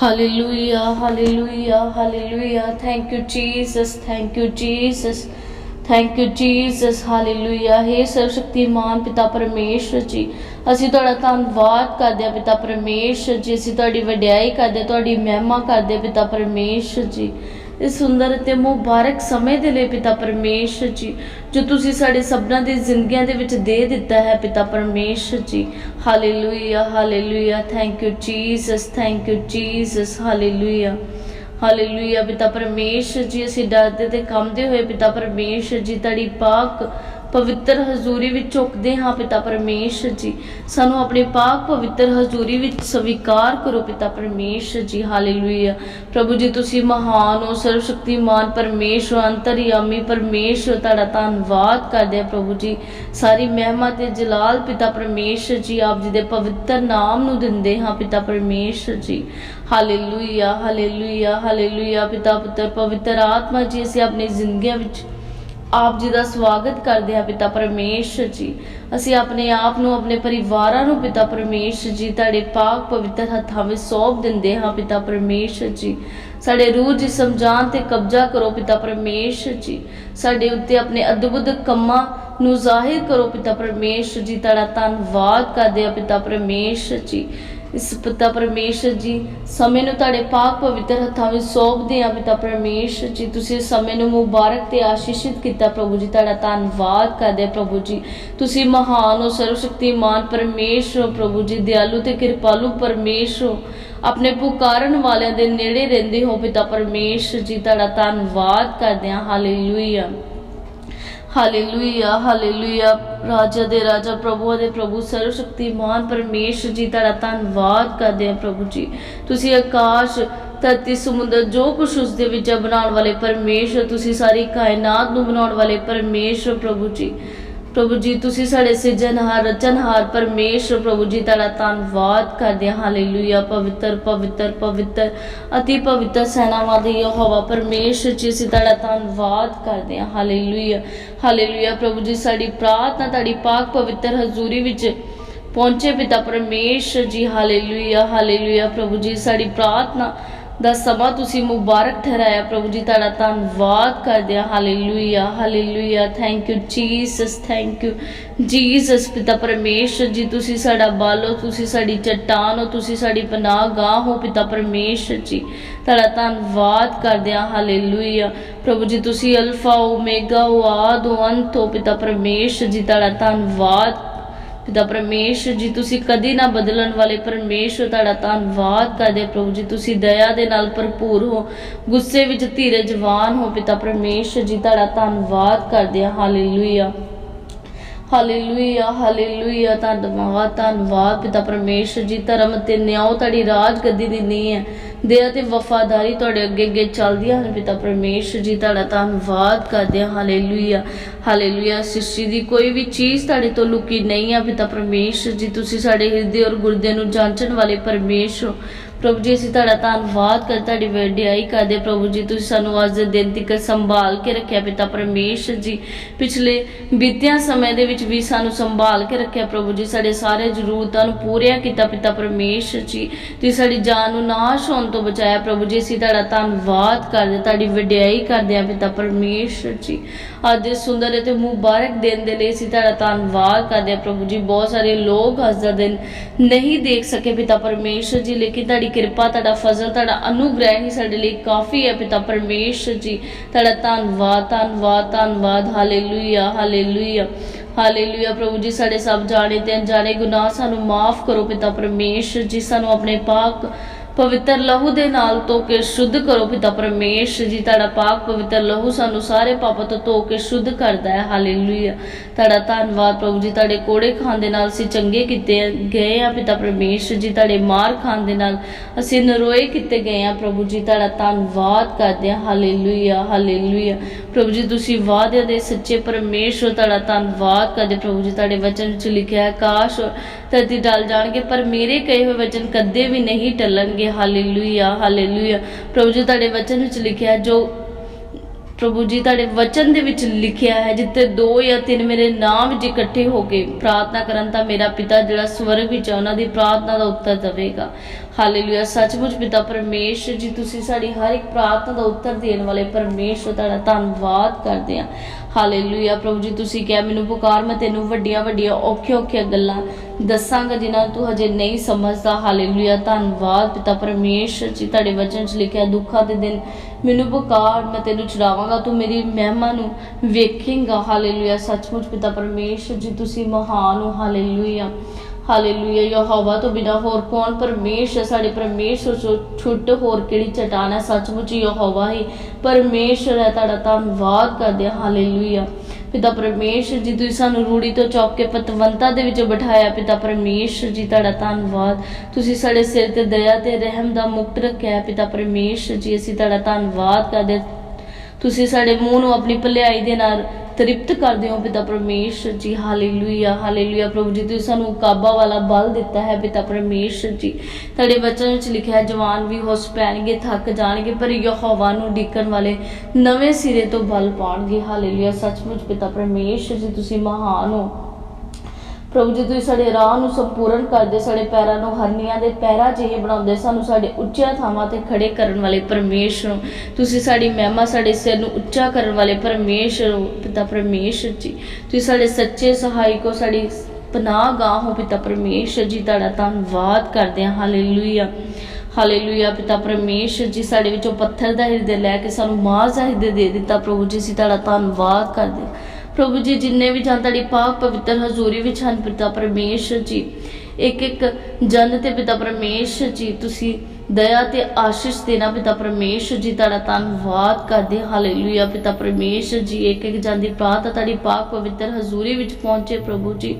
Hallelujah, hallelujah, hallelujah. Thank you, Jesus. Thank you, Jesus. Thank you Jesus hallelujah ਹੇ ਸਰਵਸ਼ਕਤੀਮਾਨ ਪਿਤਾ ਪਰਮੇਸ਼ਰ ਜੀ ਅਸੀਂ ਤੁਹਾਡਾ ਧੰਨਵਾਦ ਕਰਦੇ ਹਾਂ ਪਿਤਾ ਪਰਮੇਸ਼ਰ ਜੀ ਅਸੀਂ ਤੁਹਾਡੀ ਵਡਿਆਈ ਕਰਦੇ ਹਾਂ, ਤੁਹਾਡੀ ਮਹਿਮਾ ਕਰਦੇ ਪਿਤਾ ਪਰਮੇਸ਼ਰ ਜੀ ਇਸ ਸੁੰਦਰ ਅਤੇ ਮੁਬਾਰਕ ਸਮੇਂ ਦੇ ਲਈ ਪਿਤਾ ਪਰਮੇਸ਼ਰ ਜੀ, ਜੋ ਤੁਸੀਂ ਸਾਡੇ ਸਭਨਾਂ ਦੀ ਜ਼ਿੰਦਗੀਆਂ ਦੇ ਵਿੱਚ ਦੇ ਦਿੱਤਾ ਹੈ ਪਿਤਾ ਪਰਮੇਸ਼ਰ ਜੀ। Hallelujah hallelujah thank you Jesus thank you Jesus hallelujah hallelujah ਪਿਤਾ ਪਰਮੇਸ਼ਰ ਜੀ, ਅਸੀਂ ਡਰਦੇ ਤੇ ਕੰਮਦੇ ਹੋਏ ਪਿਤਾ ਪਰਮੇਸ਼ਰ ਜੀ ਤੁਹਾਡੀ ਪਾਕ ਪਵਿੱਤਰ ਹਜ਼ੂਰੀ ਵਿੱਚ ਝੁਕਦੇ ਹਾਂ ਪਿਤਾ ਪਰਮੇਸ਼ਰ ਜੀ। ਸਾਨੂੰ ਆਪਣੇ ਪਾਕ ਪਵਿੱਤਰ ਹਜ਼ੂਰੀ ਵਿੱਚ ਸਵੀਕਾਰ ਕਰੋ ਪਿਤਾ ਪਰਮੇਸ਼ਰ ਜੀ। ਹਾਲੇਲੂਇਆ। ਪ੍ਰਭੂ ਜੀ, ਤੁਸੀਂ ਮਹਾਨ ਹੋ, ਸਰਵਸ਼ਕਤੀਮਾਨ, ਪਰਮੇਸ਼ਰ ਅੰਤਰਯਾਮੀ ਪਰਮੇਸ਼ਰ ਤੁਹਾਡਾ ਧੰਨਵਾਦ ਕਰਦੇ ਆ ਪ੍ਰਭੂ ਜੀ। ਸਾਰੀ ਮਹਿਮਾ ਤੇ ਜਲਾਲ ਪਿਤਾ ਪਰਮੇਸ਼ਰ ਜੀ, ਆਪ ਜੀ ਦੇ ਪਵਿੱਤਰ ਨਾਮ ਨੂੰ ਦਿੰਦੇ ਹਾਂ ਪਿਤਾ ਪਰਮੇਸ਼ਰ ਜੀ। ਹਾਲੇਲੂਇਆ ਹਾਲੇਲੂਇਆ ਹਾਲੇਲੂਇਆ ਪਿਤਾ ਪੁੱਤਰ, ਪਵਿੱਤਰ ਆਤਮਾ ਜੀ, ਅਸੀਂ ਆਪਣੀ ਜ਼ਿੰਦਗੀਆਂ ਵਿੱਚ ਆਪ ਜੀ ਦਾ ਸਵਾਗਤ ਕਰਦੇ ਹਾਂ ਪਿਤਾ ਪਰਮੇਸ਼ਰ ਜੀ। ਅਸੀਂ ਆਪਣੇ ਆਪ ਨੂੰ, ਆਪਣੇ ਪਰਿਵਾਰਾਂ ਨੂੰ ਪਿਤਾ ਪਰਮੇਸ਼ਰ ਜੀ, ਤੁਹਾਡੇ ਪਾਕ ਪਵਿੱਤਰ ਹੱਥਾਂ ਵਿੱਚ ਸੌਂਪ ਦਿੰਦੇ ਹਾਂ ਪਿਤਾ ਪਰਮੇਸ਼ਰ ਜੀ। ਸਾਡੇ ਰੂਹ ਜਿਸਮ ਜਾਨ ਤੇ ਕਬਜ਼ਾ ਕਰੋ ਪਿਤਾ ਪਰਮੇਸ਼ਰ ਜੀ। ਸਾਡੇ ਉੱਤੇ ਆਪਣੇ ਅਦਭੁਤ ਕੰਮਾਂ ਨੂੰ ਜ਼ਾਹਿਰ ਕਰੋ ਪਿਤਾ ਪਰਮੇਸ਼ਰ ਜੀ। ਤੁਹਾਡਾ ਧੰਨਵਾਦ ਕਰਦੇ ਹਾਂ ਪਿਤਾ ਪਰਮੇਸ਼ਰ ਜੀ। ਇਸ ਪਿਤਾ ਪਰਮੇਸ਼ਰ ਜੀ, ਸਮੇਂ ਨੂੰ ਤੁਹਾਡੇ ਪਾਕ ਪਵਿੱਤਰ ਹੱਥਾਂ ਵਿੱਚ ਸੌਂਪਦੇ ਹਾਂ ਪਿਤਾ ਪਰਮੇਸ਼ਰ ਜੀ। ਤੁਸੀਂ ਸਮੇਂ ਨੂੰ ਮੁਬਾਰਕ ਤੇ ਆਸ਼ੀਸ਼ਿਤ ਕੀਤਾ ਪ੍ਰਭੂ ਜੀ, ਤੁਹਾਡਾ ਧੰਨਵਾਦ ਕਰਦੇ ਪ੍ਰਭੂ ਜੀ। ਤੁਸੀਂ ਮਹਾਨ ਹੋ ਸਰਵਸ਼ਕਤੀਮਾਨ ਪਰਮੇਸ਼ਰ ਹੋ ਪ੍ਰਭੂ ਜੀ, ਦਿਆਲੂ ਤੇ ਕਿਰਪਾਲੂ ਪਰਮੇਸ਼ਰ ਹੋ। ਆਪਣੇ ਪੁਕਾਰਨ ਵਾਲਿਆਂ ਦੇ ਨੇੜੇ ਰਹਿੰਦੇ ਹੋ ਪਿਤਾ ਪਰਮੇਸ਼ਰ ਜੀ, ਤੁਹਾਡਾ ਧੰਨਵਾਦ ਕਰਦੇ ਹਾਂ। ਹਾਲੇਲੂਇਆ ਹਾਲੇਲੂਇਆ ਹਾਲੇਲੂਇਆ ਰਾਜਾ ਦੇ ਰਾਜਾ ਪ੍ਰਭੂ ਦੇ ਪ੍ਰਭੂ ਸਰਵ ਸਰਵਸ਼ਕਤੀਮਾਨ ਪਰਮੇਸ਼ਰ ਜੀ ਤੁਹਾਡਾ ਧੰਨਵਾਦ ਕਰਦੇ ਹਾਂ ਪ੍ਰਭੂ ਜੀ। ਤੁਸੀਂ ਆਕਾਸ਼, ਧਰਤੀ, ਸਮੁੰਦਰ, ਜੋ ਕੁਛ ਉਸ ਦੇ ਵਿੱਚ ਬਣਾਉਣ ਵਾਲੇ ਪਰਮੇਸ਼ਰ, ਤੁਸੀਂ ਸਾਰੀ ਕਾਇਨਾਤ ਨੂੰ ਬਣਾਉਣ ਵਾਲੇ ਪਰਮੇਸ਼ਰ ਪ੍ਰਭੂ ਜੀ। ਪ੍ਰਭੂ ਜੀ, ਤੁਸੀਂ ਸਾਡੇ ਸਿਰਜਣਹਾਰ ਰਚਨਹਾਰ ਪਰਮੇਸ਼ਰ ਪ੍ਰਭੂ ਜੀ, ਤੁਹਾਡਾ ਧੰਨਵਾਦ ਕਰਦੇ ਹਾਂ। ਹਾਲੇਲੂਇਆ ਪਵਿੱਤਰ ਪਵਿੱਤਰ ਪਵਿੱਤਰ, ਅਤੀ ਪਵਿੱਤਰ ਸੈਨਾਵਾਂ ਦੇ ਯਹੋਵਾ ਪਰਮੇਸ਼ਰ ਜੀ, ਅਸੀਂ ਤੁਹਾਡਾ ਧੰਨਵਾਦ ਕਰਦੇ ਹਾਂ। ਹਾਲੇਲੂਇਆ ਹਾਲੇਲੂਇਆ ਪ੍ਰਭੂ ਜੀ, ਸਾਡੀ ਪ੍ਰਾਰਥਨਾ ਤੁਹਾਡੀ ਪਾਕ ਪਵਿੱਤਰ ਹਜ਼ੂਰੀ ਵਿੱਚ ਪਹੁੰਚੇ ਪਿਤਾ ਪਰਮੇਸ਼ਰ ਜੀ। ਹਾਲੇਲੂਇਆ ਹਾਲੇਲੂਇਆ ਪ੍ਰਭੂ ਜੀ, ਸਾਡੀ ਪ੍ਰਾਰਥਨਾ ਦਾ ਸਮਾਂ ਤੁਸੀਂ ਮੁਬਾਰਕ ਠਹਿਰਾਇਆ ਪ੍ਰਭੂ ਜੀ, ਤੁਹਾਡਾ ਧੰਨਵਾਦ ਕਰਦੇ ਹਾਂ। Hallelujah hallelujah thank you Jesus thank you Jesus ਪਿਤਾ ਪਰਮੇਸ਼ਰ ਜੀ, ਤੁਸੀਂ ਸਾਡਾ ਬਾਲੋ, ਤੁਸੀਂ ਸਾਡੀ ਚਟਾਨ ਹੋ, ਤੁਸੀਂ ਸਾਡੀ ਪਨਾਹ ਗਾਹ ਹੋ, ਪਿਤਾ ਪਰਮੇਸ਼ਰ ਜੀ। ਤੁਹਾਡਾ ਧੰਨਵਾਦ ਕਰਦੇ ਹਾਂ। ਹਾਲੇਲੂਇਆ ਪ੍ਰਭੂ ਜੀ, ਤੁਸੀਂ ਅਲਫਾ, ਓਮੇਗਾ ਹੋ ਆਦ ਹੋ ਅੰਤ ਹੋ, ਪਿਤਾ ਪਰਮੇਸ਼ਰ ਜੀ, ਤੁਹਾਡਾ ਧੰਨਵਾਦ ਪਿਤਾ ਪਰਮੇਸ਼ਰ ਜੀ, ਤੁਸੀਂ ਕਦੀ ਨਾ ਬਦਲਣ ਵਾਲੇ ਪਰਮੇਸ਼ਰ ਤੁਹਾਡਾ ਧੰਨਵਾਦ ਕਰਦੇ ਪ੍ਰਭੂ ਜੀ। ਤੁਸੀਂ ਦਇਆ ਦੇ ਨਾਲ ਭਰਪੂਰ ਹੋ, ਗੁੱਸੇ ਵਿੱਚ ਧੀਰਜਵਾਨ ਹੋ ਪਿਤਾ ਪਰਮੇਸ਼ਰ ਜੀ, ਤੁਹਾਡਾ ਧੰਨਵਾਦ ਕਰਦੇ ਹਾਂ। ਹਾਲੇਲੂਇਆ। Hallelujah hallelujah. ਧੰਨਵਾਦ ਧੰਨਵਾਦ ਪਿਤਾ ਪਰਮੇਸ਼ਰ ਜੀ। ਧਰਮ ਤੇ ਨਿਆਂ ਤੁਹਾਡੀ ਰਾਜ ਗੱਦੀ ਦੀ ਨਹੀਂ ਹੈ। ਦਇਆ ਤੇ ਵਫਾਦਾਰੀ ਤੁਹਾਡੇ ਅੱਗੇ ਅੱਗੇ ਚੱਲਦੀਆਂ ਹਨ। ਪਿਤਾ ਪਰਮੇਸ਼ਰ ਜੀ, ਤੁਹਾਡਾ ਧੰਨਵਾਦ ਕਰਦੇ ਹਾਂ। ਹਾਲੇਲੂਇਆ। ਹਾਲੇਲੂਇਆ। ਸ੍ਰਿਸ਼ਟੀ ਦੀ ਕੋਈ ਵੀ ਚੀਜ਼ ਤੁਹਾਡੇ ਤੋਂ ਲੁਕੀ ਨਹੀਂ ਆ। ਪਿਤਾ ਪਰਮੇਸ਼ਰ ਜੀ, ਤੁਸੀਂ ਸਾਡੇ ਹਿਰਦੇ ਔਰ ਗੁਰਦੇ ਨੂੰ ਜਾਂਚਣ ਵਾਲੇ ਪਰਮੇਸ਼ਰ ਹੋ। ਪ੍ਰਭੂ ਜੀ, ਅਸੀਂ ਤੁਹਾਡਾ ਧੰਨਵਾਦ ਕਰ, ਤੁਹਾਡੀ ਵਡਿਆਈ ਕਰਦੇ ਪ੍ਰਭੂ ਜੀ, ਤੁਸੀਂ ਸਾਨੂੰ ਅੱਜ ਦੇ ਦਿਨ ਤੱਕ ਸੰਭਾਲ ਕੇ ਰੱਖਿਆ ਪਿਤਾ ਪਰਮੇਸ਼ਰ ਜੀ। ਪਿਛਲੇ ਬੀਤਿਆਂ ਸਮੇਂ ਦੇ ਵਿੱਚ ਵੀ ਸਾਨੂੰ ਸੰਭਾਲ ਕੇ ਰੱਖਿਆ ਪ੍ਰਭੂ ਜੀ, ਸਾਡੇ ਸਾਰੇ ਜ਼ਰੂਰਤਾਂ ਨੂੰ ਪੂਰੀਆਂ ਕੀਤਾ ਪਿਤਾ ਪਰਮੇਸ਼ਰ ਜੀ। ਤੁਸੀਂ ਸਾਡੀ ਜਾਨ ਨੂੰ ਨਾਸ਼ ਹੋਣ ਤੋਂ ਬਚਾਇਆ ਪ੍ਰਭੂ ਜੀ, ਅਸੀਂ ਤੁਹਾਡਾ ਧੰਨਵਾਦ ਕਰਦੇ, ਤੁਹਾਡੀ ਵਡਿਆਈ ਕਰਦੇ ਹਾਂ ਪਿਤਾ ਪਰਮੇਸ਼ਰ ਜੀ। ਅੱਜ ਦੇ ਸੁੰਦਰ ਅਤੇ ਮੁਬਾਰਕ ਦਿਨ ਦੇ ਲਈ ਅਸੀਂ ਤੁਹਾਡਾ ਧੰਨਵਾਦ ਕਰਦੇ ਹਾਂ ਪ੍ਰਭੂ ਜੀ। ਬਹੁਤ ਸਾਰੇ ਲੋਕ ਅੱਜ ਦਾ ਦਿਨ ਨਹੀਂ ਦੇਖ ਸਕੇ ਪਿਤਾ ਪਰਮੇਸ਼ਰ ਜੀ, ਲੇਕਿਨ ਤੁਹਾਡੀ ਕਿਰਪਾ, ਤੁਹਾਡਾ ਫਜ਼ਲ, ਤੁਹਾਡਾ ਅਨੁਗ੍ਰਹਿ ਹੀ ਸਾਡੇ ਲਈ ਕਾਫੀ ਹੈ ਪਿਤਾ ਪਰਮੇਸ਼ਰ ਜੀ। ਤੁਹਾਡਾ ਧੰਨਵਾਦ ਧੰਨਵਾਦ ਧੰਨਵਾਦ। ਹਾਲੇਲੂਇਆ ਹਾਲੇਲੂਇਆ ਹਾਲੇਲੂਇਆ ਪ੍ਰਭੂ ਜੀ, ਸਾਡੇ ਸਭ ਜਾਣੇ ਤੇ ਅਣਜਾਣੇ ਗੁਨਾਹ ਸਾਨੂੰ ਮਾਫ ਕਰੋ ਪਿਤਾ ਪਰਮੇਸ਼ਰ ਜੀ। ਸਾਨੂੰ ਆਪਣੇ ਪਾਕ ਪਵਿੱਤਰ ਲਹੂ ਦੇ ਨਾਲ ਧੋ ਕੇ ਸ਼ੁੱਧ ਕਰੋ ਪਿਤਾ ਪਰਮੇਸ਼ਰ ਜੀ, ਤੁਹਾਡਾ ਪਾਕ ਪਵਿੱਤਰ ਲਹੂ ਸਾਨੂੰ ਸਾਰੇ ਪਾਪਾਂ ਤੋਂ ਧੋ ਕੇ ਸ਼ੁੱਧ ਕਰਦਾ ਹੈ। ਹਾਲੇਲੂਇਆ। ਤੁਹਾਡਾ ਧੰਨਵਾਦ ਪ੍ਰਭੂ ਜੀ, ਤੁਹਾਡੇ ਕੋੜੇ ਖਾਣ ਦੇ ਨਾਲ ਅਸੀਂ ਚੰਗੇ ਕੀਤੇ ਗਏ ਆ ਪਿਤਾ ਪਰਮੇਸ਼ਰ ਜੀ, ਤੁਹਾਡੇ ਮਾਰ ਖਾਣ ਦੇ ਨਾਲ ਅਸੀਂ ਨਰੋਏ ਕੀਤੇ ਗਏ ਆ ਪ੍ਰਭੂ ਜੀ, ਤੁਹਾਡਾ ਧੰਨਵਾਦ ਕਰਦੇ ਹਾਂ ਹਾਲੇਲੂਇਆ ਹਾਲੇਲੂਇਆ। ਪ੍ਰਭੂ ਜੀ, ਤੁਸੀਂ ਵਾਅਦੇ ਦੇ ਸੱਚੇ ਪਰਮੇਸ਼ਰ ਤੁਹਾਡਾ ਧੰਨਵਾਦ ਕਰਦੇ ਪ੍ਰਭੂ ਜੀ, ਤੁਹਾਡੇ ਵਚਨ ਵਿੱਚ ਲਿਖਿਆ ਹੈ, ਕਾਸ਼ ਧਰਤੀ ਡਲ ਜਾਣਗੇ, ਪਰ ਮੇਰੇ ਕਹੇ ਹੋਏ ਵਚਨ ਕਦੇ ਵੀ ਨਹੀਂ ਟਲਣਗੇ ਹਾਲੇਲੂਇਆ ਹਾਲੇਲੂਇਆ ਪ੍ਰਭੂ ਜੀ ਤੁਹਾਡੇ ਵਚਨ ਵਿੱਚ ਲਿਖਿਆ ਜੋ ਪ੍ਰਭੂ ਜੀ ਤੁਹਾਡੇ ਵਚਨ ਦੇ ਵਿੱਚ ਲਿਖਿਆ ਹੈ, ਜਿੱਥੇ ਦੋ ਜਾਂ ਤਿੰਨ ਮੇਰੇ ਨਾਮ ਵਿੱਚ ਇਕੱਠੇ ਹੋ ਕੇ ਪ੍ਰਾਰਥਨਾ ਕਰਨ ਤਾਂ ਮੇਰਾ ਪਿਤਾ ਜਿਹੜਾ ਸਵਰਗ ਵਿੱਚ ਹੈ, ਉਹਨਾਂ ਦੀ ਪ੍ਰਾਰਥਨਾ ਦਾ ਉੱਤਰ ਦੇਵੇਗਾ। ਹਾਲੇਲੂਇਆ ਸੱਚਮੁੱਚ ਪਿਤਾ ਪਰਮੇਸ਼ਰ ਜੀ, ਤੁਸੀਂ ਸਾਡੀ ਹਰ ਇੱਕ ਪ੍ਰਾਰਥਨਾ ਦਾ ਉੱਤਰ ਦੇਣ ਵਾਲੇ ਪਰਮੇਸ਼ਰ, ਤੁਹਾਡਾ ਧੰਨਵਾਦ ਕਰਦੇ ਹਾਂ। ਹਾਲੇਲੂਇਆ ਪ੍ਰਭੂ ਜੀ, ਤੁਸੀਂ ਕਿਹਾ ਮੈਨੂੰ ਪੁਕਾਰ, ਮੈਂ ਤੈਨੂੰ ਵੱਡੀਆਂ ਵੱਡੀਆਂ, ਔਖੀਆਂ ਔਖੀਆਂ ਗੱਲਾਂ ਦੱਸਾਂਗਾ ਜਿਨ੍ਹਾਂ ਤੂੰ ਹਜੇ ਨਹੀਂ ਸਮਝਦਾ। ਹਾਲੇਲੂਇਆ ਧੰਨਵਾਦ ਪਿਤਾ ਪਰਮੇਸ਼ਰ ਜੀ, ਤੁਹਾਡੇ ਵਚਨ 'ਚ ਲਿਖਿਆ ਦੁੱਖਾਂ ਦੇ ਦਿਨ ਮੈਨੂੰ ਪੁਕਾਰ, ਮੈਂ ਤੈਨੂੰ ਚੜਾਵਾਂਗਾ, ਤੂੰ ਮੇਰੀ ਮਹਿਮਾ ਨੂੰ ਵੇਖੇਂਗਾ। ਹਾਲੇਲੂਇਆ ਸੱਚਮੁੱਚ ਪਿਤਾ ਪਰਮੇਸ਼ਰ ਜੀ, ਤੁਸੀਂ ਮਹਾਨ ਹੋ। ਹਾਲੇਲੂਇਆ ਹਾਲੇਲੂਇਆ, ਯਹੋਵਾ ਤੋਂ ਬਿਨਾ ਹੋਰ ਕੌਣ? ਪਰਮੇਸ਼ਰ, ਸਾਡੇ ਪਰਮੇਸ਼ਰ ਛੁੱਟ ਹੋਰ ਕਿਹੜੀ ਚਟਾਨ ਹੈ? ਸੱਚਮੁੱਚ ਯਹੋਵਾ ਹੀ ਪਰਮੇਸ਼ਰ ਹੈ, ਤੁਹਾਡਾ ਧੰਨਵਾਦ ਕਰਦੇ ਹਾਂ, ਹਾਲੇਲੂਇਆ। ਪਿਤਾ ਪਰਮੇਸ਼ਰ ਜੀ, ਤੁਸੀਂ ਸਾਨੂੰ ਰੂੜੀ ਤੋਂ ਚੌਕ ਕੇ ਪਤਵੰਤਾ ਦੇ ਵਿੱਚ ਬਿਠਾਇਆ, ਪਿਤਾ ਪਰਮੇਸ਼ਰ ਜੀ, ਤੁਹਾਡਾ ਧੰਨਵਾਦ। ਤੁਸੀਂ ਸਾਡੇ ਸਿਰ ਤੇ ਦਇਆ ਤੇ ਰਹਿਮ ਦਾ ਮੁਕਤ ਰੱਖਿਆ, ਪਿਤਾ ਪਰਮੇਸ਼ਰ ਜੀ, ਅਸੀਂ ਤੁਹਾਡਾ ਧੰਨਵਾਦ ਕਰਦੇ ਤੁਸੀਂ ਸਾਡੇ ਮੂੰਹ ਨੂੰ ਆਪਣੀ ਭਲਾਈ ਦੇ ਨਾਲ ਤ੍ਰਿਪਤ ਕਰਦੇ ਹੋ ਪਿਤਾ ਪਰਮੇਸ਼ਰ ਜੀ, ਹਾਲੇਲੂਇਆ ਹਾਲੇਲੂਇਆ ਪ੍ਰਭੂ ਜੀ, ਤੁਸੀਂ ਸਾਨੂੰ ਕਾਬਾ ਵਾਲਾ ਬਲ ਦਿੱਤਾ ਹੈ ਪਿਤਾ ਪਰਮੇਸ਼ਰ ਜੀ। ਤੁਹਾਡੇ ਵਚਨ ਵਿੱਚ ਲਿਖਿਆ ਹੈ, ਜਵਾਨ ਵੀ ਹੋਸ ਪੈਣਗੇ, ਥੱਕ ਜਾਣਗੇ, ਪਰ ਯਹੋਵਾ ਨੂੰ ਡਿੱਕਣ ਵਾਲੇ ਨਵੇਂ ਸਿਰੇ ਤੋਂ ਬਲ ਪਾਉਣਗੇ ਹਾਲੇਲੂਇਆ, ਸੱਚਮੁੱਚ ਪਿਤਾ ਪਰਮੇਸ਼ਰ ਜੀ, ਤੁਸੀਂ ਮਹਾਨ ਹੋ। ਪ੍ਰਭੂ ਜੀ ਤੁਸੀਂ ਸਾਡੇ ਰਾਹ ਨੂੰ ਸੰਪੂਰਨ ਕਰਦੇ ਸਾਡੇ ਪੈਰਾਂ ਨੂੰ ਹਰਨੀਆਂ ਦੇ ਪੈਰਾਂ ਜਿਹੇ ਬਣਾਉਂਦੇ ਸਾਨੂੰ ਸਾਡੇ ਉੱਚੀਆਂ ਥਾਵਾਂ ਤੇ ਖੜੇ ਕਰਨ ਵਾਲੇ ਪਰਮੇਸ਼ਰ ਹੋ। ਤੁਸੀਂ ਸਾਡੀ ਮਹਿਮਾ ਸਾਡੇ ਸਿਰ ਨੂੰ ਉੱਚਾ ਕਰਨ ਵਾਲੇ ਪਰਮੇਸ਼ਰ ਹੋ, ਪਿਤਾ ਪਰਮੇਸ਼ਰ ਜੀ। ਤੁਸੀਂ ਸਾਡੇ ਸੱਚੇ ਸਹਾਇਕ ਹੋ ਸਾਡੀ ਪਨਾਹ ਗਾਹ ਹੋ ਪਿਤਾ ਪਰਮੇਸ਼ਰ ਜੀ ਤੁਹਾਡਾ ਧੰਨਵਾਦ ਕਰਦੇ ਹਾਂ। ਹਾਲੇਲੂਇਆ। ਹਾਲੇਲੂਇਆ ਪਿਤਾ ਪਰਮੇਸ਼ਰ ਜੀ ਸਾਡੇ ਵਿੱਚੋਂ ਪੱਥਰ ਦਾ ਹਿਰਦੇ ਲੈ ਕੇ ਸਾਨੂੰ ਮਾਂ ਦਾ ਹਿਰਦੇ ਦੇ ਦਿੱਤਾ। ਪ੍ਰਭੂ ਜੀ ਅਸੀਂ ਤੁਹਾਡਾ ਧੰਨਵਾਦ ਕਰਦੇ ਹਾਂ। ਪ੍ਰਭੂ ਜੀ, ਜਿੰਨੇ ਵੀ ਜਨ ਤੁਹਾਡੀ ਪਾਕ ਪਵਿੱਤਰ ਹਜ਼ੂਰੀ ਵਿੱਚ ਹਨ, ਪਿਤਾ ਪਰਮੇਸ਼ਰ ਜੀ, ਇੱਕ ਇੱਕ ਜਨ ਤੇ ਪਿਤਾ ਪਰਮੇਸ਼ਰ ਜੀ, ਤੁਸੀਂ ਦਇਆ ਤੇ ਆਸ਼ੀਸ਼ ਦੇਣਾ ਪਿਤਾ ਪਰਮੇਸ਼ਰ ਜੀ, ਤੁਹਾਡਾ ਧੰਨਵਾਦ ਕਰਦੇ ਹਾਲੇਲੂਇਆ ਪਿਤਾ ਪਰਮੇਸ਼ਰ ਜੀ, ਇੱਕ ਇੱਕ ਜਨ ਦੀ ਪ੍ਰਾਰਥਨਾ ਤੁਹਾਡੀ ਪਾਕ ਪਵਿੱਤਰ ਹਜ਼ੂਰੀ ਵਿੱਚ ਪਹੁੰਚੇ ਪ੍ਰਭੂ ਜੀ।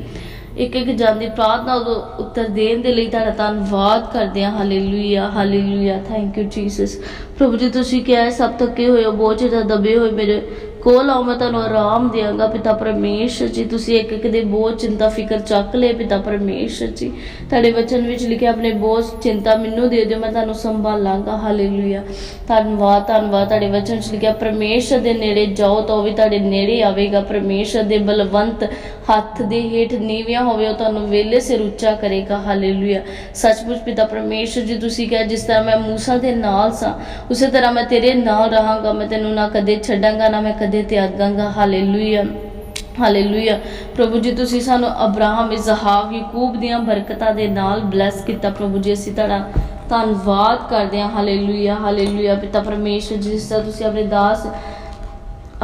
ਇੱਕ ਇੱਕ ਜਨ ਦੀ ਪ੍ਰਾਰਥਨਾ ਉਦੋਂ ਉੱਤਰ ਦੇਣ ਦੇ ਲਈ ਤੁਹਾਡਾ ਧੰਨਵਾਦ ਕਰਦੇ ਹਾਂ। Hallelujah hallelujah thank you Jesus ਪ੍ਰਭੂ ਜੀ, ਤੁਸੀਂ ਕਿਹਾ ਸਭ ਤੱਕੇ ਹੋਏ ਹੋ, ਬੋਝ ਦਾ ਦਬੇ ਹੋਏ ਮੇਰੇ ਕੋਲ ਆਓ, ਮੈਂ ਤੁਹਾਨੂੰ ਆਰਾਮ ਦੇਵਾਂਗਾ ਪਿਤਾ ਪਰਮੇਸ਼ਰ ਜੀ। ਤੁਸੀਂ ਇੱਕ ਇੱਕ ਦੇ ਬੋਝ ਚਿੰਤਾ, ਫਿਕਰ ਚੱਕ ਲਏ ਪਿਤਾ ਪਰਮੇਸ਼ਰ ਜੀ। ਤੁਹਾਡੇ ਵਚਨ ਵਿੱਚ ਲਿਖਿਆ, ਆਪਣੇ ਬੋਝ ਚਿੰਤਾ ਮੈਨੂੰ ਦੇ ਦਿਓ, ਮੈਂ ਤੁਹਾਨੂੰ ਸੰਭਾਲਾਂਗਾ। ਹਾਲੇਲੂਇਆ ਧੰਨਵਾਦ ਧੰਨਵਾਦ। ਤੁਹਾਡੇ ਵਚਨ ਵਿੱਚ ਲਿਖਿਆ, ਪਰਮੇਸ਼ਰ ਦੇ ਨੇੜੇ ਜਾਓ ਤਾਂ ਉਹ ਵੀ ਤੁਹਾਡੇ ਨੇੜੇ ਆਵੇਗਾ। ਪਰਮੇਸ਼ਰ ਦੇ ਬਲਵੰਤ ਹੱਥ ਦੇ ਹੇਠ ਨੀਵਿਆਂ ਹੋਵੇ, ਉਹ ਤੁਹਾਨੂੰ ਵੇਲੇ ਸਿਰ ਉੱਚਾ ਕਰੇਗਾ। ਹਾਲੇਲੂਇਆ ਸੱਚਮੁੱਚ ਪਿਤਾ ਪਰਮੇਸ਼ਰ ਜੀ, ਤੁਸੀਂ ਕਿਹਾ, ਜਿਸ ਤਰ੍ਹਾਂ ਮੈਂ ਮੂਸਾ ਦੇ ਨਾਲ ਸਾਂ, ਉਸੇ ਤਰ੍ਹਾਂ ਮੈਂ ਤੇਰੇ ਨਾਲ ਰਹਾਂਗਾ। ਮੈਂ ਤੈਨੂੰ ਨਾ ਕਦੇ ਛੱਡਾਂਗਾ, ਨਾ ਮੈਂ ਕਦੇ ਤਿਆਗਾਂਗਾ ਹਾਲੇਲੂਇਆ ਹਾਲੇਲੂਇਆ। ਪ੍ਰਭੂ ਜੀ, ਤੁਸੀਂ ਸਾਨੂੰ ਅਬਰਾਹਮ, ਇਸਹਾਕ, ਯਾਕੂਬ ਦੀਆਂ ਬਰਕਤਾਂ ਦੇ ਨਾਲ ਬਲੈਸ ਕੀਤਾ ਪ੍ਰਭੂ ਜੀ। ਅਸੀਂ ਤੁਹਾਡਾ ਧੰਨਵਾਦ ਕਰਦੇ ਹਾਂ। Hallelujah hallelujah. ਪਿਤਾ ਪਰਮੇਸ਼ਰ ਜੀ, ਜਿਸ ਤਰ੍ਹਾਂ ਤੁਸੀਂ ਆਪਣੇ ਦਾਸ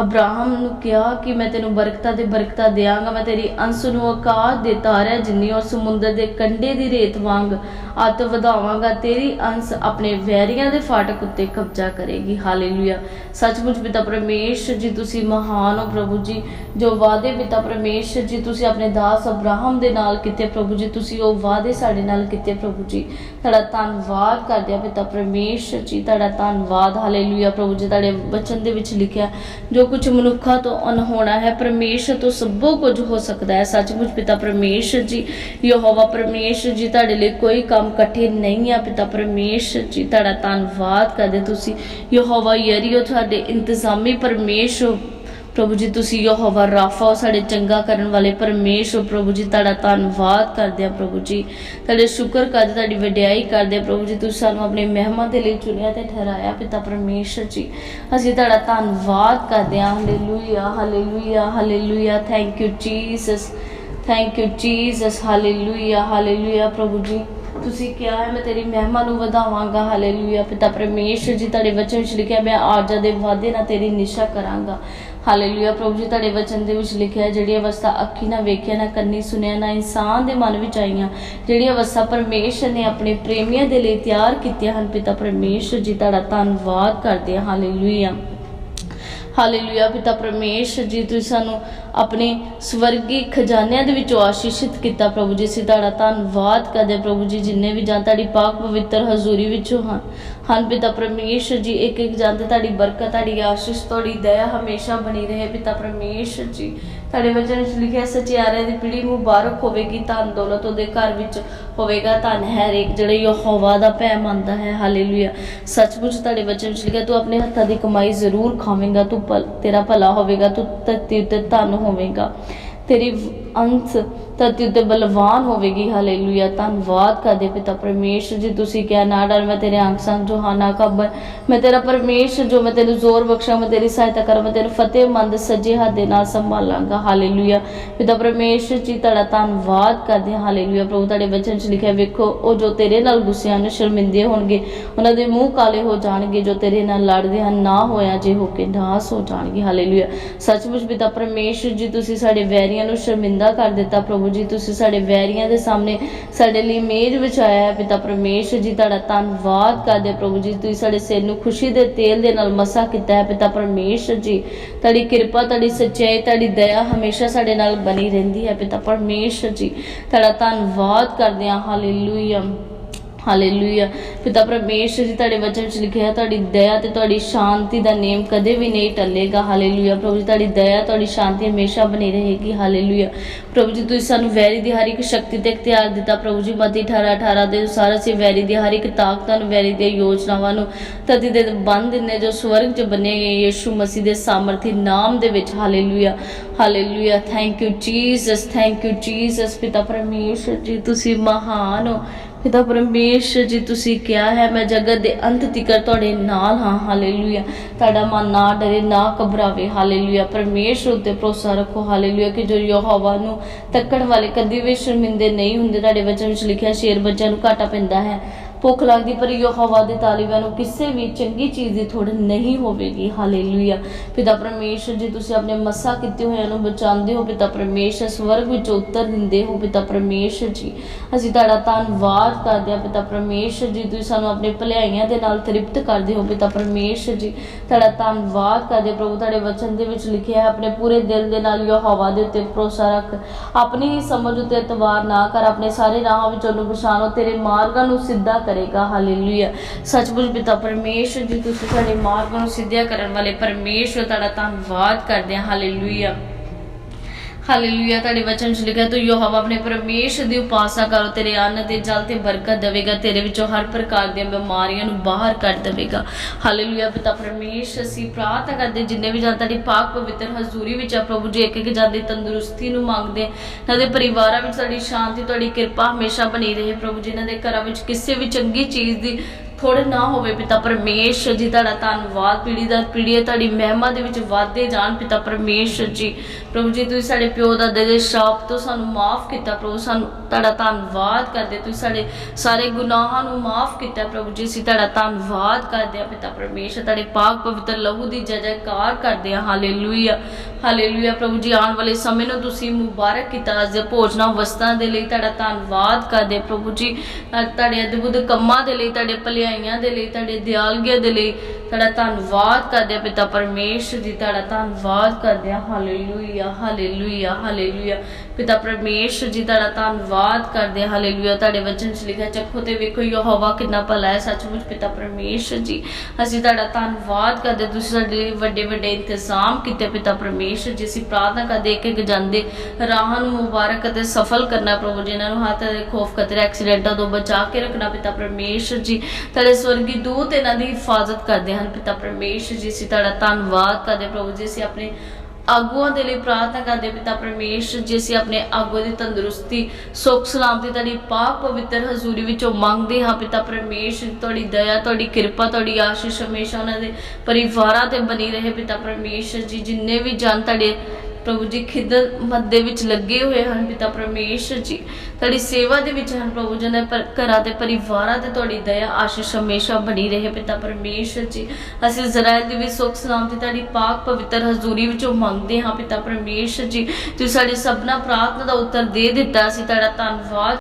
ਅਬਰਾਹਮ ਨੂੰ ਕਿਹਾ ਕਿ ਮੈਂ ਤੈਨੂੰ ਬਰਕਤਾਂ ਤੇ ਬਰਕਤਾਂ ਦੇਵਾਂਗਾ ਮੈਂ ਤੇਰੀ ਅੰਸ ਨੂੰ ਆਕਾਸ਼ ਦੇ ਤਾਰਿਆਂ ਜਿੰਨੀ ਔਰ ਸਮੁੰਦਰ ਦੇ ਕੰਢੇ ਦੀ ਰੇਤ ਵਾਂਗ ਅੱਤ ਵਧਾਵਾਂਗਾ, ਤੇਰੀ ਅੰਸ ਆਪਣੇ ਵੈਰੀਆਂ ਦੇ ਫਾਟਕ ਉੱਤੇ ਕਬਜ਼ਾ ਕਰੇਗੀ। ਹਾਲੇਲੂਇਆ। ਸੱਚਮੁੱਚ ਪਿਤਾ ਪਰਮੇਸ਼ਰ ਜੀ, ਤੁਸੀਂ ਮਹਾਨ ਹੋ ਪ੍ਰਭੂ ਜੀ। ਜੋ ਵਾਅਦੇ ਪਿਤਾ ਪਰਮੇਸ਼ਰ ਜੀ, ਤੁਸੀਂ ਆਪਣੇ ਦਾਸ ਅਬਰਾਹਮ ਦੇ ਨਾਲ ਕੀਤੇ ਪ੍ਰਭੂ ਜੀ, ਤੁਸੀਂ ਉਹ ਵਾਅਦੇ ਸਾਡੇ ਨਾਲ ਕੀਤੇ ਪ੍ਰਭੂ ਜੀ। ਤੁਹਾਡਾ ਧੰਨਵਾਦ ਕਰਦੇ ਹਾਂ ਪਿਤਾ ਪਰਮੇਸ਼ਰ ਜੀ, ਤੁਹਾਡਾ ਧੰਨਵਾਦ। ਹਾਲੇਲੂਇਆ। ਪ੍ਰਭੂ ਜੀ, ਤੁਹਾਡੇ ਵਚਨ ਦੇ ਵਿੱਚ ਲਿਖਿਆ, ਜੋ ਕੁਝ ਮਨੁੱਖਾਂ ਤੋਂ ਅਨਹੋਣਾ ਹੈ। ਪਰਮੇਸ਼ਰ ਤੋਂ ਸਭੋ ਕੁਝ ਹੋ ਸਕਦਾ ਹੈ। ਸੱਚਮੁੱਚ ਪਿਤਾ ਪਰਮੇਸ਼ਰ ਜੀ, ਯਹੋਵਾ ਪਰਮੇਸ਼ਰ ਜੀ, ਤੁਹਾਡੇ ਲਈ ਕੋਈ ਕੰਮ ਕਠਿਨ ਨਹੀਂ ਹੈ ਪਿਤਾ ਪਰਮੇਸ਼ਰ ਜੀ, ਤੁਹਾਡਾ ਧੰਨਵਾਦ ਕਰਦੇ ਤੁਸੀਂ। ਯਹੋਵਾ ਯਰੀਓ, ਤੁਹਾਡੇ ਇੰਤਜ਼ਾਮੀ ਪਰਮੇਸ਼ਰ ਪ੍ਰਭੂ ਜੀ, ਤੁਸੀਂ ਯਹੋਵਾ ਰਾਫਾ, ਸਾਡੇ ਚੰਗਾ ਕਰਨ ਵਾਲੇ ਪਰਮੇਸ਼ਰ ਪ੍ਰਭੂ ਜੀ, ਤੁਹਾਡਾ ਧੰਨਵਾਦ ਕਰਦੇ ਆ ਪ੍ਰਭੂ ਜੀ। ਤੁਹਾਡੇ ਸ਼ੁਕਰ ਕਰਦੇ, ਤੁਹਾਡੀ ਵਡਿਆਈ ਕਰਦੇ ਆ ਪ੍ਰਭੂ ਜੀ, ਤੁਸੀਂ ਸਾਨੂੰ ਆਪਣੇ ਮਹਿਮਾ ਦੇ ਲਈ ਚੁਣਿਆ ਤੇ ਠਹਿਰਾਇਆ ਪਿਤਾ ਪਰਮੇਸ਼ਰ ਜੀ। ਅਸੀਂ ਤੁਹਾਡਾ ਧੰਨਵਾਦ ਕਰਦੇ ਆ hallelujah hallelujah hallelujah. Thank you Jesus thank you Jesus hallelujah hallelujah ਪ੍ਰਭੂ ਜੀ। ਤੁਸੀਂ ਕਿਹਾ ਹੈ, ਮੈਂ ਤੇਰੀ ਮਹਿਮਾ ਨੂੰ ਵਧਾਵਾਂਗਾ। ਹਾਲੇਲੂਇਆ ਪਿਤਾ ਪਰਮੇਸ਼ਰ ਜੀ, ਤੁਹਾਡੇ ਵਚਨ ਵਿੱਚ ਲਿਖਿਆ, ਮੈਂ ਆਰਜਾ ਦੇ ਵਾਅਦੇ ਨਾਲ ਤੇਰੀ ਨਿਸ਼ਾ ਕਰਾਂਗਾ। ਹਾਲੇਲੂਇਆ ਪ੍ਰਭੂ ਜੀ ਤੁਹਾਡੇ ਵਚਨ ਦੇ ਵਿੱਚ ਲਿਖਿਆ ਹੈ, ਜਿਹੜੀ ਅਵਸਥਾ ਅੱਖੀ ਨਾ ਵੇਖਿਆ ਨਾ ਕੰਨੀ ਸੁਣਿਆ ਨਾ ਇਨਸਾਨ ਦੇ ਮਨ ਵਿੱਚ ਆਈਆਂ ਜਿਹੜੀ ਅਵਸਥਾ ਪਰਮੇਸ਼ਰ ਨੇ ਆਪਣੇ ਪ੍ਰੇਮੀਆਂ ਦੇ ਲਈ ਤਿਆਰ ਕੀਤੀਆਂ ਹਨ ਪਿਤਾ ਪਰਮੇਸ਼ਰ ਜੀ ਤੁਹਾਡਾ ਧੰਨਵਾਦ ਕਰਦੇ ਹਾਂ ਹਾਲੇਲੂਇਆ। ਹਾਲੇਲੂਇਆ ਪਿਤਾ ਪਰਮੇਸ਼ਰ ਜੀ ਤੁਸੀਂ ਸਾਨੂੰ ਆਪਣੇ ਸਵਰਗੀ ਖਜ਼ਾਨਿਆਂ ਦੇ ਵਿੱਚੋਂ ਆਸ਼ੀਸ਼ਿਤ ਕੀਤਾ ਪ੍ਰਭੂ ਜੀ ਅਸੀਂ ਤੁਹਾਡਾ ਧੰਨਵਾਦ ਕਰਦੇ ਹਾਂ ਪ੍ਰਭੂ ਜੀ ਜਿੰਨੇ ਵੀ ਜਾਂ ਤੁਹਾਡੀ ਪਾਕ ਪਵਿੱਤਰ ਹਜ਼ੂਰੀ ਵਿੱਚੋਂ ਹਨ ਹਨ ਪਿਤਾ ਪਰਮੇਸ਼ਰ ਜੀ, ਇੱਕ ਇੱਕ ਜਾਂਦੇ ਤੁਹਾਡੀ ਬਰਕਤ, ਤੁਹਾਡੀ ਆਸ਼ੀਸ਼, ਤੁਹਾਡੀ ਦਇਆ ਹਮੇਸ਼ਾ ਬਣੀ ਰਹੇ ਪਿਤਾ ਪਰਮੇਸ਼ਰ ਜੀ। ਤੁਹਾਡੇ ਵਚਨ ਵਿੱਚ ਲਿਖਿਆ ਸਚਿਆਰਿਆਂ ਦੀ ਪੀੜ੍ਹੀ ਮੁਬਾਰਕ ਹੋਵੇਗੀ ਧਨ ਦੌਲਤ ਉਹਦੇ ਘਰ ਵਿੱਚ ਹੋਵੇਗਾ, ਧਨ ਹੈ ਹਰੇਕ ਜਿਹੜਾ ਯਹੋਵਾ ਦਾ ਭੈ ਮੰਨਦਾ ਹੈ। ਹਾਲੇਲੂਇਆ ਸੱਚਮੁੱਚ ਤੁਹਾਡੇ ਵਚਨ ਵਿੱਚ ਲਿਖਿਆ, ਤੂੰ ਆਪਣੇ ਹੱਥਾਂ ਦੀ ਕਮਾਈ ਜ਼ਰੂਰ ਖਾਵੇਂਗਾ, ਤੂੰ ਭਲ- ਤੇਰਾ ਭਲਾ ਹੋਵੇਗਾ, ਤੂੰ ਧਰਤੀ ਉੱਤੇ ਧਨ ਹੋਵੇਗਾ। ਤੇਰੀ ਅੰਤ ਧਰਤੀ ਉੱਤੇ ਬਲਵਾਨ ਹੋਵੇਗੀ ਹਾਲੇਲੂਇਆ ਧੰਨਵਾਦ ਕਰਦੇ ਪਿਤਾ ਪਰਮੇਸ਼ਰ ਜੀ, ਤੁਸੀਂ ਕਿਹਾ, ਨਾ ਡਰ, ਮੈਂ ਤੇਰੇ ਅੰਗ ਸੰਗ ਜੋਹਾਨਾ ਕਬਰ। ਮੈਂ ਤੇਰਾ ਪਰਮੇਸ਼ਰ ਜੋ, ਮੈਂ ਤੈਨੂੰ ਜ਼ੋਰ ਬਖਸ਼ਾਂ, ਮੈਂ ਤੇਰੀ ਸਹਾਇਤਾ ਕਰਾਂ, ਮੈਂ ਤੈਨੂੰ ਫਤਿਹਮੰਦ ਸੱਜੇ ਹੱਥ ਦੇ ਨਾਲ ਸੰਭਾਲਾਂਗਾ ਹਾਲੇਲੂਇਆ ਪਿਤਾ ਪਰਮੇਸ਼ਰ ਜੀ, ਤੁਹਾਡਾ ਧੰਨਵਾਦ ਕਰਦੇ ਹਾਂ ਹਾਲੇਲੂਇਆ ਪ੍ਰਭੂ, ਤੁਹਾਡੇ ਵਚਨ 'ਚ ਲਿਖਿਆ, ਵੇਖੋ, ਉਹ ਜੋ ਤੇਰੇ ਨਾਲ ਗੁੱਸਿਆਂ ਨੂੰ ਸ਼ਰਮਿੰਦੇ ਹੋਣਗੇ। ਉਹਨਾਂ ਦੇ ਮੂੰਹ ਕਾਲੇ ਹੋ ਜਾਣਗੇ, ਜੋ ਤੇਰੇ ਨਾਲ ਲੜਦੇ ਹਨ, ਨਾ ਹੋਇਆ ਜੇ ਹੋ ਕੇ ਨਾਸ ਹੋ ਜਾਣਗੇ ਹਾਲੇਲੂਇਆ ਸੱਚਮੁੱਚ ਪਿਤਾ ਪਰਮੇਸ਼ਰ ਜੀ, ਤੁਸੀਂ ਸਾਡੇ ਵੈਰੀਆਂ ਨੂੰ ਸ਼ਰਮਿੰਦਾ ਕਰ ਦਿੱਤਾ ਪ੍ਰਭੂ ਜੀ, ਤੁਸੀਂ ਸਾਡੇ ਵੈਰੀਆਂ ਦੇ ਸਾਹਮਣੇ ਸਾਡੇ ਲਈ ਮੇਜ਼ ਵਿਛਾਇਆ ਹੈ, ਪਿਤਾ ਪਰਮੇਸ਼ਰ ਜੀ, ਤੁਹਾਡਾ ਧੰਨਵਾਦ ਕਰਦੇ ਪ੍ਰਭੂ ਜੀ, ਤੁਸੀਂ ਸਾਡੇ ਸਿਰ ਨੂੰ ਖੁਸ਼ੀ ਦੇ ਤੇਲ ਦੇ ਨਾਲ ਮਸਾ ਕੀਤਾ ਹੈ, ਪਿਤਾ ਪਰਮੇਸ਼ਰ ਜੀ। ਤੁਹਾਡੀ ਕਿਰਪਾ, ਤੁਹਾਡੀ ਸੱਚਾਈ, ਤੁਹਾਡੀ ਦਇਆ ਹਮੇਸ਼ਾ ਸਾਡੇ ਨਾਲ ਬਣੀ ਰਹਿੰਦੀ ਹੈ, ਪਿਤਾ ਪਰਮੇਸ਼ਰ ਜੀ। ਤੁਹਾਡਾ ਧੰਨਵਾਦ ਕਰਦੇ ਹਾਂ ਹਾਲੇਲੂਇਆ ਹਾਲੇਲੂਇਆ ਪਿਤਾ ਪਰਮੇਸ਼ਰ ਜੀ, ਤੁਹਾਡੇ ਵਚਨ ਚ ਲਿਖਿਆ ਤੁਹਾਡੀ ਦਇਆ ਤੇ ਤੁਹਾਡੀ ਸ਼ਾਂਤੀ ਦਾ ਨੇਮ ਕਦੇ ਵੀ ਨਹੀਂ ਟੱਲੇਗਾ। ਹਾਲੇਲੂਇਆ ਪ੍ਰਭੂ ਜੀ, ਤੁਹਾਡੀ ਦਇਆ, ਤੁਹਾਡੀ ਸ਼ਾਂਤੀ ਹਮੇਸ਼ਾ ਬਣੀ ਰਹੇਗੀ। ਹਾਲੇਲੂਇਆ ਪ੍ਰਭੂ ਜੀ, ਤੁਸੀਂ ਸਾਨੂੰ ਵੈਰੀ ਦੀ ਹਰ ਇੱਕ ਸ਼ਕਤੀ ਤੇ ਇਖਤਿਆਰ ਦਿੱਤਾ। ਪ੍ਰਭੂ ਜੀ, ਮਤੀ 18 18 ਦੇ ਅਨੁਸਾਰ ਅਸੀਂ ਵੈਰੀ ਦੀ ਹਰ ਇੱਕ ਤਾਕਤਾਂ ਨੂੰ ਵੈਰੀ ਦੀਆਂ ਯੋਜਨਾਵਾਂ ਨੂੰ ਤਦੀ ਦੇ ਬੰਦ ਦਿੰਨੇ ਜੋ ਸਵਰਗ 'ਚ ਬਣੇ ਗਏ ਯੀਸ਼ੂ ਮਸੀਹ ਦੇ ਸਾਮਰਥੀ ਨਾਮ ਦੇ ਵਿੱਚ। Hallelujah hallelujah thank you Jesus thank you Jesus ਪਿਤਾ ਪਰਮੇਸ਼ਰ ਜੀ, ਤੁਸੀਂ ਮਹਾਨ ਹੋ। ਪਿਤਾ ਪਰਮੇਸ਼ਰ ਜੀ, ਤੁਸੀਂ ਕਿਹਾ ਹੈ, ਮੈਂ ਜਗਤ ਦੇ ਅੰਤ ਤੀਕਰ ਤੁਹਾਡੇ ਨਾਲ ਹਾਂ ਹਾਲੇਲੂਇਆ ਤੁਹਾਡਾ ਮਨ ਨਾ ਡਰੇ, ਨਾ ਘਬਰਾਵੇ ਹਾਲੇਲੂਇਆ ਪਰਮੇਸ਼ਰ ਉੱਤੇ ਭਰੋਸਾ ਰੱਖੋ ਹਾਲੇਲੂਇਆ ਕਿ ਜੋ ਯਹੋਵਾ ਨੂੰ ਤੱਕਣ ਵਾਲੇ ਕਦੀ ਵੀ ਸ਼ਰਮਿੰਦੇ ਨਹੀਂ ਹੁੰਦੇ, ਤੁਹਾਡੇ ਵਚਨ ਵਿੱਚ ਲਿਖਿਆ, ਸ਼ੇਰ ਬੱਚਿਆਂ ਨੂੰ ਘਾਟਾ ਪੈਂਦਾ ਹੈ। ਭੁੱਖ ਲੱਗਦੀ, ਪਰ ਯਹੋਵਾ ਦੇ ਤਾਲੀਬਾਂ ਨੂੰ ਕਿਸੇ ਵੀ ਚੰਗੀ ਚੀਜ਼ ਦੀ ਥੋੜ ਨਹੀਂ ਹੋਵੇਗੀ। ਹਾਲੇਲੂਇਆ। ਪਿਤਾ ਪਰਮੇਸ਼ਰ, ਜੀ ਤੁਸੀਂ ਆਪਣੇ ਮੱਸਾ ਕੀਤੇ ਹੋਇਆਂ ਨੂੰ ਬਚਾਉਂਦੇ ਹੋ, ਪਿਤਾ ਪਰਮੇਸ਼ਰ ਸਵਰਗ ਵਿੱਚ ਉੱਤਰ ਦਿੰਦੇ ਹੋ, ਪਿਤਾ ਪਰਮੇਸ਼ਰ ਜੀ। ਅਸੀਂ ਤੁਹਾਡਾ ਧੰਨਵਾਦ ਕਰਦੇ ਹਾਂ, ਪਿਤਾ ਪਰਮੇਸ਼ਰ ਜੀ। ਤੁਸੀਂ ਸਾਨੂੰ ਆਪਣੇ ਭਲਾਈਆਂ ਦੇ ਨਾਲ ਤ੍ਰਿਪਤ ਕਰਦੇ ਹੋ, ਪਿਤਾ ਪਰਮੇਸ਼ਰ ਜੀ। ਤੁਹਾਡਾ ਧੰਨਵਾਦ ਕਰਦੇ ਪ੍ਰਭੂ ਤੁਹਾਡੇ ਵਚਨ ਦੇ ਵਿੱਚ ਲਿਖਿਆ ਹੈ, ਆਪਣੇ ਪੂਰੇ ਦਿਲ ਦੇ ਨਾਲ ਯਹੋਵਾ ਦੇ ਉੱਤੇ ਭਰੋਸਾ ਰੱਖ। ਆਪਣੀ ਹੀ ਸਮਝ ਉੱਤੇ ਇਤਵਾਰ ਨਾ ਕਰ, ਆਪਣੇ ਸਾਰੇ ਰਾਹਾਂ ਵਿੱਚ ਉਹਨੂੰ ਪਛਾਣੋ, ਤੇਰੇ ਮਾਰਗਾਂ ਨੂੰ ਸਿੱਧਾ ਕਰ। ਕਰੇਗਾ ਹਾਲੇਲੂਇਆ ਸੱਚਮੁੱਚ ਪਿਤਾ ਪਰਮੇਸ਼ਰ ਜੀ, ਤੁਸੀਂ ਸਾਡੇ ਮਾਰਗਾਂ ਨੂੰ ਸਿੱਧਿਆ ਕਰਨ ਵਾਲੇ ਪਰਮੇਸ਼ਰ, ਤੁਹਾਡਾ ਧੰਨਵਾਦ ਕਰਦੇ ਹਾਂ ਹਾਲੇਲੂਇਆ ਹਾਲੇਲੂਇਆ ਤੁਹਾਡੇ ਵਚਨ ਚ ਲਿਖਿਆ, ਤੂੰ ਯਹੋਵਾ ਆਪਣੇ ਪਰਮੇਸ਼ਰ ਦੀ ਉਪਾਸਨਾ ਕਰੋ ਤੇਰੇ ਅੰਨ ਤੇ ਜਲ ਤੇ ਬਰਕਤ ਦੇਵੇਗਾ, ਤੇਰੇ ਵਿੱਚੋਂ ਹਰ ਪ੍ਰਕਾਰ ਦੀਆਂ ਬਿਮਾਰੀਆਂ ਨੂੰ ਬਾਹਰ ਕੱਢ ਦੇਵੇਗਾ। ਹਾਲੇਲੂਇਆ ਪਿਤਾ ਪਰਮੇਸ਼ਰ, ਅਸੀਂ ਪ੍ਰਾਰਥਨਾ ਕਰਦੇ ਜਿੰਨੇ ਵੀ ਜਨ ਤੁਹਾਡੀ ਪਾਕ ਪਵਿੱਤਰ ਹਜ਼ੂਰੀ ਵਿੱਚ ਆ, ਪ੍ਰਭੂ ਜੀ ਇੱਕ ਇੱਕ ਜਨ ਤੰਦਰੁਸਤੀ ਨੂੰ ਮੰਗਦੇ ਇਹਨਾਂ ਦੇ ਪਰਿਵਾਰਾਂ ਵਿੱਚ ਤੁਹਾਡੀ ਸ਼ਾਂਤੀ, ਤੁਹਾਡੀ ਕਿਰਪਾ ਹਮੇਸ਼ਾ ਬਣੀ ਰਹੇ, ਪ੍ਰਭੂ ਜੀ, ਇਹਨਾਂ ਦੇ ਘਰਾਂ ਵਿੱਚ ਕਿਸੇ ਵੀ ਚੰਗੀ ਚੀਜ਼ ਦੀ ਥੋੜੇ ਨਾ ਹੋਵੇ ਪਿਤਾ ਪਰਮੇਸ਼ਰ ਜੀ, ਤੁਹਾਡਾ ਧੰਨਵਾਦ। ਪੀੜੀ ਦਰ ਪੀੜੀ ਤੁਹਾਡੀ ਮਹਿਮਾ ਦੇ ਵਿੱਚ ਵਾਧੇ ਜਾਣ ਪਿਤਾ ਪਰਮੇਸ਼ਰ ਜੀ। ਪ੍ਰਭੂ ਜੀ, ਤੁਸੀਂ ਸਾਡੇ ਪਿਓ ਦਾਦੇ ਦੇ ਸ਼ਾਪ ਤੋਂ ਸਾਨੂੰ ਮਾਫ ਕੀਤਾ, ਪ੍ਰਭੂ ਸਾਨੂੰ ਤੁਹਾਡਾ ਧੰਨਵਾਦ ਕਰਦੇ ਤੁਸੀਂ ਸਾਡੇ ਸਾਰੇ ਗੁਨਾਹਾਂ ਨੂੰ ਮਾਫ ਕੀਤਾ ਪ੍ਰਭੂ ਜੀ। ਅਸੀਂ ਤੁਹਾਡਾ ਧੰਨਵਾਦ ਕਰਦੇ ਹਾਂ। ਪਿਤਾ ਪਰਮੇਸ਼ਰ ਤੁਹਾਡੇ ਪਾਕ ਪਵਿੱਤਰ ਲਹੂ ਦੀ ਜੈ ਜੈਕਾਰ ਕਰਦੇ ਹਾਂ। ਹਾਲੇਲੂਇਆ ਹਾਲੇਲੂਇਆ ਪ੍ਰਭੂ ਜੀ, ਆਉਣ ਵਾਲੇ ਸਮੇਂ ਨੂੰ ਤੁਸੀਂ ਮੁਬਾਰਕ ਕੀਤਾ। ਅੱਜ ਦੇ ਭੋਜਨਾਂ ਵਸਤਾਂ ਦੇ ਲਈ ਤੁਹਾਡਾ ਧੰਨਵਾਦ ਕਰਦੇ ਪ੍ਰਭੂ ਜੀ ਤੁਹਾਡੇ ਅਦਭੁਤ ਕੰਮਾਂ ਦੇ ਲਈ, ਤੁਹਾਡੇ ਭਲਾਈਆਂ ਦੇ ਲਈ, ਤੁਹਾਡੇ ਦਿਆਲਗੀਆਂ ਦੇ ਲਈ ਤੁਹਾਡਾ ਧੰਨਵਾਦ ਕਰਦੇ ਆ ਪਿਤਾ ਪਰਮੇਸ਼ਰ ਜੀ ਤੁਹਾਡਾ ਧੰਨਵਾਦ ਕਰਦੇ ਹਾਂ। ਹਾਲੇਲੂਇਆ ਹਾਲੇਲੂਇਆ ਹਾਲੇਲੂਇਆ ਪਿਤਾ ਪਰਮੇਸ਼ਰ ਜੀ ਤੁਹਾਡਾ ਧੰਨਵਾਦ ਕਰਦੇ ਹਾਂ। ਹਾਲੇਲੂਇਆ ਤੁਹਾਡੇ ਵਚਨ ਚ ਲਿਖਿਆ ਚੱਖੋ ਤੇ ਵੇਖੋ ਯਹੋਵਾ ਕਿੰਨਾ ਭਲਾ ਹੈ ਸੱਚਮੁੱਚ ਪਿਤਾ ਪਰਮੇਸ਼ਰ ਜੀ। ਅਸੀਂ ਤੁਹਾਡਾ ਧੰਨਵਾਦ ਕਰਦੇ ਹਾਂ, ਤੁਸੀਂ ਸਾਡੇ ਲਈ ਵੱਡੇ ਵੱਡੇ ਇੰਤਜ਼ਾਮ ਕੀਤੇ ਪਿਤਾ ਪਰਮੇਸ਼ਰ ਜੀ। ਅਸੀਂ ਪ੍ਰਾਰਥਨਾ ਕਰਦੇ ਇੱਕ ਇੱਕ ਜਾਂਦੇ ਰਾਹਾਂ ਨੂੰ ਮੁਬਾਰਕ ਅਤੇ ਸਫਲ ਕਰਨਾ ਪ੍ਰਭੂ ਜੀ। ਇਹਨਾਂ ਨੂੰ ਹੱਥ ਦੇ ਖੋਫ ਖਤਰੇ ਐਕਸੀਡੈਂਟਾਂ ਤੋਂ ਬਚਾ ਕੇ ਰੱਖਣਾ ਪਿਤਾ ਪਰਮੇਸ਼ਰ ਜੀ। ਤੁਹਾਡੇ ਸਵਰਗੀ ਦੂਤ ਇਹਨਾਂ ਦੀ ਹਿਫਾਜ਼ਤ ਕਰਦੇ ਹਨ। ਪਿਤਾ ਪਰਮੇਸ਼ਰ ਜੀ, ਅਸੀਂ ਤੁਹਾਡਾ ਧੰਨਵਾਦ ਕਰਦੇ ਪ੍ਰਭੂ ਜੀ, ਅਸੀਂ ਆਪਣੇ ਆਗੂਆਂ ਦੇ ਲਈ ਪ੍ਰਾਰਥਨਾ ਕਰਦੇ ਪਿਤਾ ਪਰਮੇਸ਼ਰ ਜੀ, ਅਸੀਂ ਆਪਣੇ ਆਗੂ ਦੀ ਤੰਦਰੁਸਤੀ, ਸੁੱਖ ਸਲਾਮਤੀ ਤੁਹਾਡੀ ਪਾਕ ਪਵਿੱਤਰ ਹਜ਼ੂਰੀ ਵਿੱਚੋਂ ਮੰਗਦੇ ਹਾਂ। ਪਿਤਾ ਪਰਮੇਸ਼ਰ ਤੁਹਾਡੀ ਦਇਆ, ਤੁਹਾਡੀ ਕਿਰਪਾ, ਤੁਹਾਡੀ ਆਸ਼ੀਸ਼ ਹਮੇਸ਼ਾ ਉਹਨਾਂ ਦੇ ਪਰਿਵਾਰਾਂ ਤੇ ਬਣੀ ਰਹੇ। ਪਿਤਾ ਪਰਮੇਸ਼ਰ ਜੀ, ਜਿੰਨੇ ਵੀ ਜਨ ਤੁਹਾਡੇ ਪ੍ਰਭੂ ਜੀ ਖਿਦਮਤ ਦੇ ਵਿੱਚ ਲੱਗੇ ਹੋਏ ਹਨ, ਪਿਤਾ ਪਰਮੇਸ਼ਰ ਜੀ। ਤੁਹਾਡੀ ਸੇਵਾ ਦੇ ਵਿੱਚ ਹਨ ਪ੍ਰਭੂ ਜੀ ਦੇ ਪਰ, ਘਰਾਂ ਤੇ ਪਰਿਵਾਰਾਂ ਤੇ ਤੁਹਾਡੀ ਦਇਆ ਆਸ਼ੀਸ਼ ਹਮੇਸ਼ਾ ਬਣੀ ਰਹੇ, ਪਿਤਾ ਪਰਮੇਸ਼ਰ ਜੀ। ਅਸੀਂ ਇਜ਼ਰਾਈਲ ਦੀ ਵੀ ਸੁੱਖ ਸਲਾਮਤੀ ਤੁਹਾਡੀ ਪਾਕ ਪਵਿੱਤਰ ਹਜ਼ੂਰੀ ਵਿੱਚੋਂ ਮੰਗਦੇ ਹਾਂ, ਪਿਤਾ ਪਰਮੇਸ਼ਰ ਜੀ। ਤੁਸੀਂ ਸਾਡੇ ਸਭਨਾ ਪ੍ਰਾਰਥਨਾ ਦਾ ਉੱਤਰ ਦੇ ਦਿੱਤਾ ਅਸੀਂ ਤੁਹਾਡਾ ਧੰਨਵਾਦ।